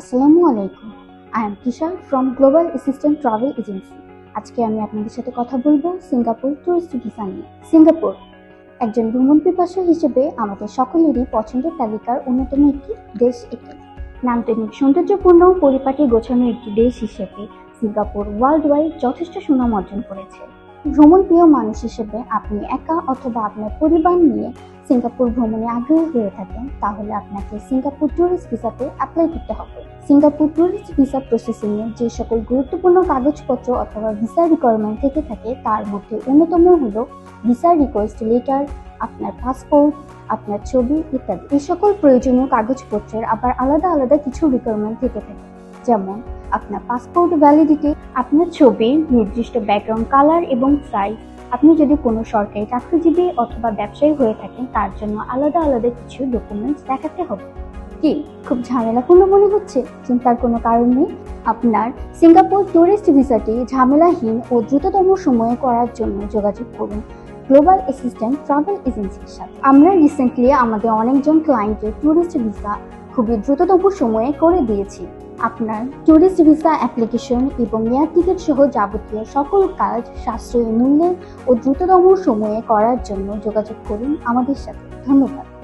আসসালামু আলাইকুম। I am Tisha from Global Assistant Travel Agency আজকে আমি আপনাদের সাথে কথা বলব সিঙ্গাপুর টুরিস্ট ভিসা নিয়ে। সিঙ্গাপুর একজন ভ্রমণ পিপাসু হিসেবে আমাদের সকলেরই পছন্দের তালিকার অন্যতম একটি দেশ এটি। নান্দনিক সৌন্দর্যপূর্ণ পরিপাটি গোছানো একটি দেশ হিসেবে সিঙ্গাপুর ওয়ার্ল্ড ওয়াইড যথেষ্ট সুনাম অর্জন করেছে। ভ্রমণ প্রিয় মানুষ হিসেবে আপনি একা অথবা আপনার পরিবার নিয়ে সিঙ্গাপুর ভ্রমণে আগ্রহী হয়ে থাকেন, তাহলে আপনাকে সিঙ্গাপুর ট্যুরিস্ট ভিসাতে অ্যাপ্লাই করতে হবে। সিঙ্গাপুর ট্যুরিস্ট ভিসা প্রসেসিংয়ে যে সকল গুরুত্বপূর্ণ কাগজপত্র অথবা ভিসা রিকোয়ারমেন্ট থেকে থাকে, তার মধ্যে অন্যতম হলো ভিসা রিকোয়েস্ট লেটার আপনার পাসপোর্ট আপনার ছবি ইত্যাদি। এই সকল প্রয়োজনীয় কাগজপত্রের আবার আলাদা আলাদা কিছু রিকোয়ারমেন্ট থেকে থাকে। যেমন, আপনার পাসপোর্ট ভ্যালিডিটি আপনার ছবি, নির্দিষ্ট ব্যাকগ্রাউন্ড কালার এবং সাইজ আপনি যদি কোনো সরকারি চাকরিজীবী অথবা ব্যবসায়ী হয়ে থাকেন, তার জন্য আলাদা আলাদা কিছু ডকুমেন্টস দেখাতে হবে। কি, খুব ঝামেলাপূর্ণ মনে হচ্ছে? চিন্তার কোনো কারণ নেই। আপনার সিঙ্গাপুর ট্যুরিস্ট ভিসাটি ঝামেলাহীন ও দ্রুততম সময়ে করার জন্য যোগাযোগ করুন। গ্লোবাল অ্যাসিস্ট্যান্ট ট্রাভেল এজেন্সির সাথে। আমরা রিসেন্টলি আমাদের অনেকজন ক্লায়েন্টের ট্যুরিস্ট ভিসা খুবই দ্রুততম সময়ে করে দিয়েছি। আপনার ট্যুরিস্ট ভিসা অ্যাপ্লিকেশন এবং এয়ার টিকিট সহ যাবতীয় সকল কাজ সাশ্রয়ী মূল্যে ও দ্রুততম সময়ে করার জন্য যোগাযোগ করুন আমাদের সাথে। ধন্যবাদ।